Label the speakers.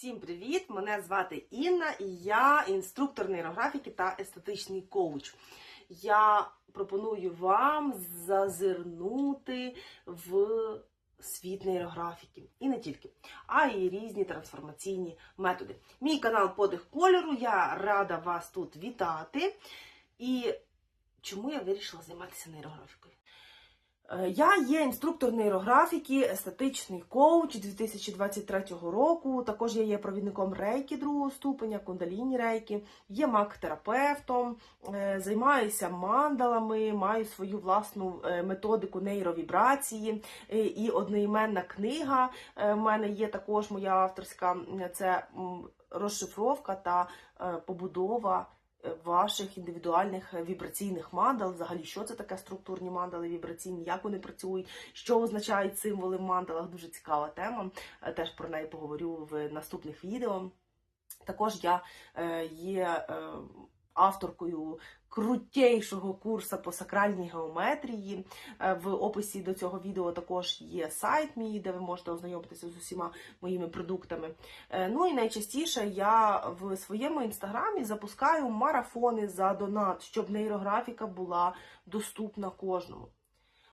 Speaker 1: Всім привіт! Мене звати Інна і я інструктор нейрографіки та естетичний коуч. Я пропоную вам зазирнути в світ нейрографіки. І не тільки, а й різні трансформаційні методи. Мій канал Подих кольору. Я рада вас тут вітати. І чому я вирішила займатися нейрографікою? Е, Я є інструктор нейрографіки, естетичний коуч 2023 року. Також я є провідником рейки другого ступеня, кундаліні рейки, є мак-терапевтом, е, займаюся мандалами, маю свою власну е, методику нейровібрації і одноіменна книга. В мене є також моя авторська це розшифровка та побудова ваших індивідуальних е, вібраційних мандал. Взагалі, що це таке структурні мандали вібраційні, як вони працюють, що означають символи в мандалах. Дуже цікава тема. Е, Теж про неї поговорю в наступних відео. Також я е, є авторкою крутейшого курсу по сакральній геометрії. Е, В описі до цього відео також є сайт мій, де ви можете ознайомитися з усіма моїми продуктами. Е, Ну і найчастіше я в своєму інстаграмі запускаю марафони за донат, щоб нейрографіка була доступна кожному.